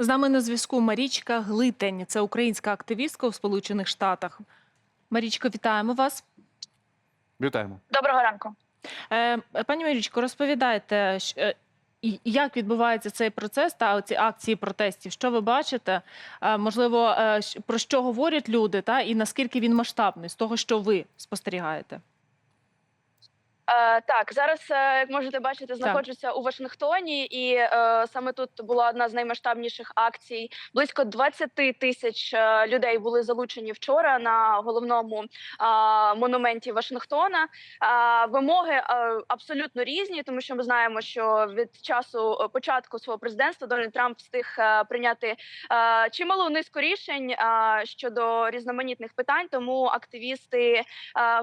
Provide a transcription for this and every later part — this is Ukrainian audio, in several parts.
З нами на зв'язку Марічка Глитень. Це українська активістка у Сполучених Штатах. Марічко, вітаємо вас. Вітаємо. Доброго ранку. Е, пані Марічко, розповідайте, е, як відбувається цей процес та ці акції протестів? Що ви бачите? Е, можливо, про що говорять люди, та і наскільки він масштабний з того, що ви спостерігаєте? Е, так, зараз, е, як можете бачити, знаходжуся у Вашингтоні, і е, саме тут була одна з наймасштабніших акцій. Близько 20 тисяч е, людей були залучені вчора на головному е, монументі Вашингтона. Е, вимоги е, абсолютно різні, тому що ми знаємо, що від часу початку свого президентства Дональд Трамп встиг е, прийняти е, чималу низку рішень е, щодо різноманітних питань. Тому активісти е,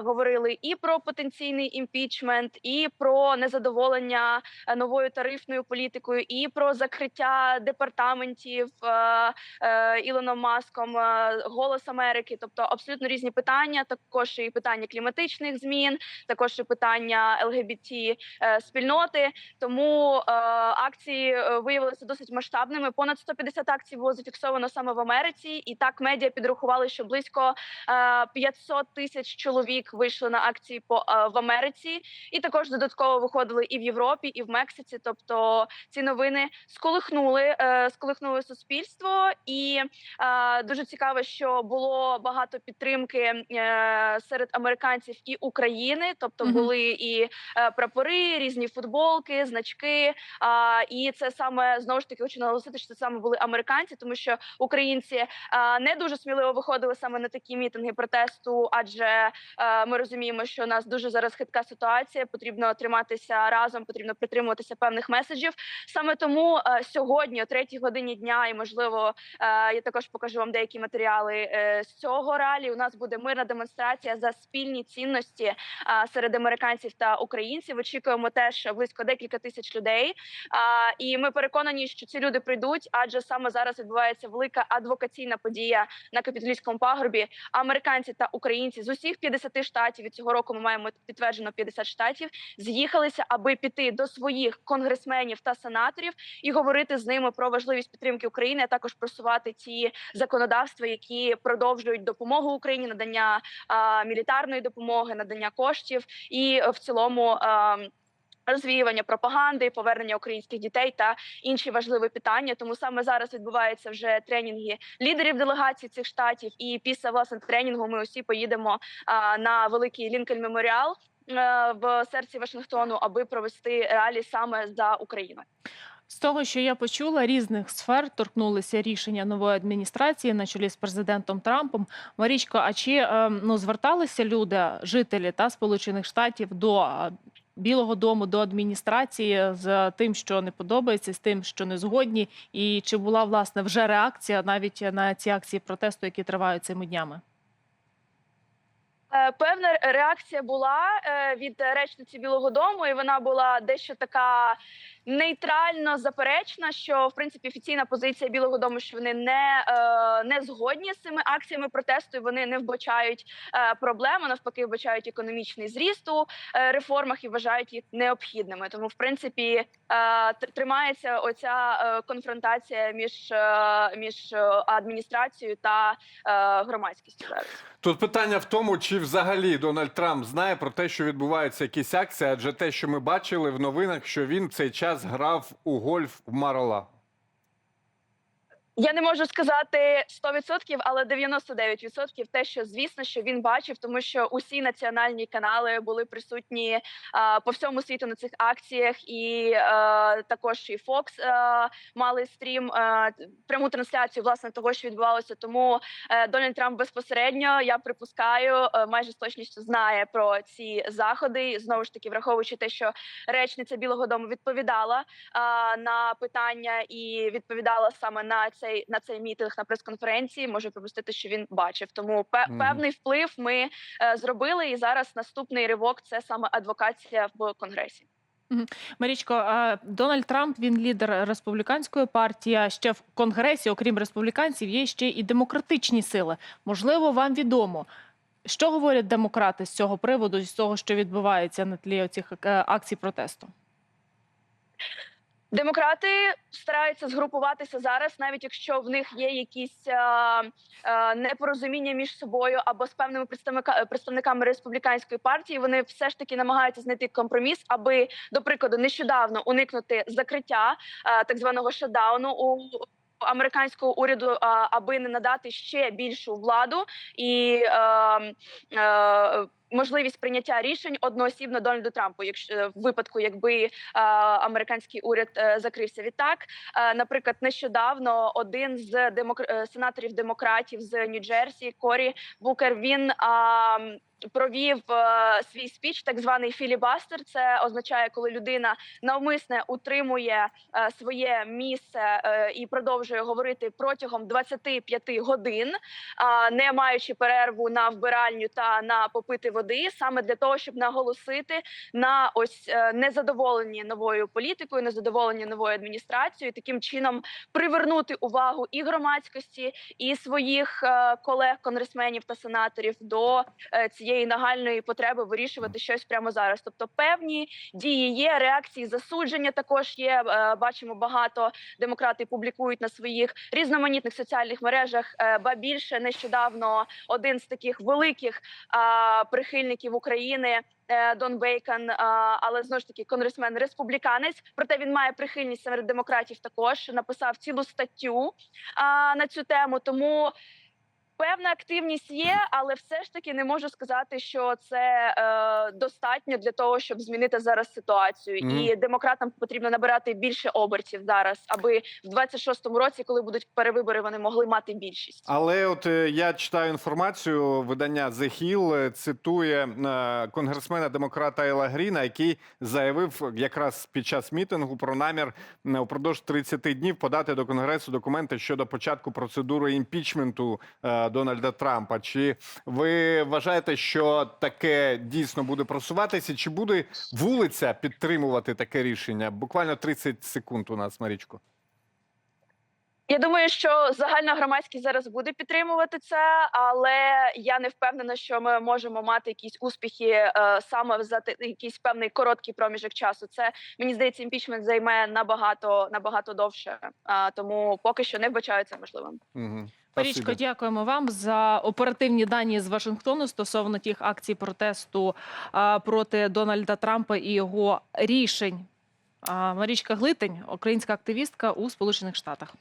говорили і про потенційний імпічмент, і про незадоволення е, новою тарифною політикою, і про закриття департаментів е, е, Ілоном Маском, голос Америки, тобто абсолютно різні питання. Також і питання кліматичних змін, також і питання ЛГБТ спільноти. Тому акції виявилися досить масштабними. Понад 150 акцій було зафіксовано саме в Америці, і так медіа підрахували, що близько е, 500 тисяч чоловік вийшли на акції по в Америці, і також додатково виходили і в Європі, і в Мексиці. Тобто ці новини сколихнули, е, сколихнули суспільство, і е, дуже цікаво, що було багато підтримки е, серед американців і України, тобто були і прапори, різні футболки, значки. І це саме знову ж таки хочу наголосити, що це саме були американці, тому що українці не дуже сміливо виходили саме на такі мітинги протесту, адже ми розуміємо, що у нас дуже зараз хитка ситуація. Потрібно триматися разом, потрібно притримуватися певних меседжів. Саме тому е, сьогодні, о третій годині дня, і можливо, е, я також покажу вам деякі матеріали е, з цього ралі. У нас буде мирна демонстрація за спільні цінності серед американців та українців. Очікуємо теж близько декілька тисяч людей. І ми переконані, що ці люди прийдуть, адже саме зараз відбувається велика адвокаційна подія на капітолійському пагорбі. Американці та українці з усіх 50 штатів від цього року ми маємо підтверджено 50 штатів. З'їхалися, аби піти до своїх конгресменів та сенаторів і говорити з ними про важливість підтримки України, а також просувати ті законодавства, які продовжують допомогу Україні, надання а, мілітарної допомоги, надання коштів і е, в цілому. а, Розвіювання пропаганди, повернення українських дітей та інші важливі питання. Тому саме зараз відбуваються вже тренінги лідерів делегацій цих штатів. І після власне тренінгу ми усі поїдемо а, на великий Лінкольн Меморіал в серці Вашингтону, аби провести ралі саме за Україну. З того, що я почула, різних сфер торкнулися рішення нової адміністрації на чолі з президентом Трампом. Марічко, а чи е, ну зверталися люди, жителі та Сполучених Штатів до е, Білого Дому, до адміністрації з тим, що не подобається, з тим, що не згодні, і чи була власне вже реакція навіть на ці акції протесту, які тривають цими днями? Е, Певна реакція була е, від речниці Білого Дому, і вона була дещо така нейтрально заперечна. Що в принципі офіційна позиція Білого Дому, що вони не, е, не згодні з цими акціями протесту. і Вони не вбачають проблеми, навпаки, вбачають економічний зріст у реформах і вважають їх необхідними. Тому, в принципі, тримається оця конфронтація між, між адміністрацією та громадськістю. Тут питання в тому, чи взагалі Дональд Трамп знає про те, що відбуваються якісь акції, адже те, що ми бачили в новинах, що він в цей час грав у гольф в Марола. Я не можу сказати 100%, але 99% те, що звісно, що він бачив, тому що усі національні канали були присутні а, по всьому світу на цих акціях, і а, також і Fox а, мали стрім а, пряму трансляцію власне того, що відбувалося. Тому е, Дональд Трамп безпосередньо, я припускаю, е, майже з точністю знає про ці заходи. Знову ж таки, враховуючи те, що речниця Білого Дому відповідала а, на питання і відповідала саме на цей на цей мітинг на прес-конференції. Можу припустити, що він бачив. Тому певний вплив ми е, зробили. І зараз наступний ривок це саме адвокація в конгресі. Марічко, Дональд Трамп він лідер республіканської партії. а Ще в конгресі, окрім республіканців, є ще і демократичні сили. Можливо, вам відомо. Що говорять демократи з цього приводу, з того, що відбувається на тлі оцих е, акцій протесту? Демократи стараються згрупуватися зараз, навіть якщо в них є якісь е, е, непорозуміння між собою або з певними представника, представниками республіканської партії. Вони все ж таки намагаються знайти компроміс, аби, до прикладу, нещодавно уникнути закриття е, так званого шатдауну у. Американського уряду, е, аби не надати ще більшу владу і е, е, можливість прийняття рішень одноосібно Дональду Трампу, якщо в випадку, якби е, американський уряд е, закрився. Відтак, е, наприклад, нещодавно один з е, сенаторів демократів з Нью-Джерсі, Корі Букер, він провів е, свій спіч, так званий філібастер. Це означає, коли людина навмисне утримує е, своє місце е, і продовжує говорити протягом 25 годин, а, не маючи перерву на вбиральню та на попити води, саме для того, щоб наголосити на ось е, незадоволенні новою політикою, незадоволенні новою адміністрацією, таким чином привернути увагу і громадськості, і своїх е, колег, конгресменів та сенаторів до е, цієї нагальної потреби вирішувати щось прямо зараз. Тобто, певні дії є, реакції засудження також є. Бачимо, багато демократи публікують на своїх різноманітних соціальних мережах. Ба більше нещодавно один з таких великих а, прихильників України. е, Дон Бейкон, але знову ж таки конгресмен республіканець. Проте він має прихильність серед демократів. Також написав цілу статтю на цю тему. Тому певна активність є, але все ж таки не можу сказати, що це е, достатньо для того, щоб змінити зараз ситуацію. Мгм. І демократам потрібно набирати більше обертів зараз, аби в 26-му році, коли будуть перевибори, вони могли мати більшість. Але от е, я читаю інформацію, видання The Hill е, цитує е, конгресмена демократа Ела Гріна, який заявив якраз під час мітингу про намір е, упродовж 30 днів подати до конгресу документи щодо початку процедури імпічменту е, Дональда Трампа. Чи ви вважаєте, що таке дійсно буде просуватися? Чи буде вулиця підтримувати таке рішення? Буквально 30 секунд у нас, Марічко. Я думаю, що загальна громадськість зараз буде підтримувати це, але я не впевнена, що ми можемо мати якісь успіхи е, саме за якийсь певний короткий проміжок часу. Це мені здається, імпічмент займе набагато набагато довше. А, тому поки що не вбачаю це можливим. Угу. Марічко, дякуємо вам за оперативні дані з Вашингтону стосовно тих акцій протесту проти Дональда Трампа і його рішень. Марічка Глитень, українська активістка у Сполучених Штатах.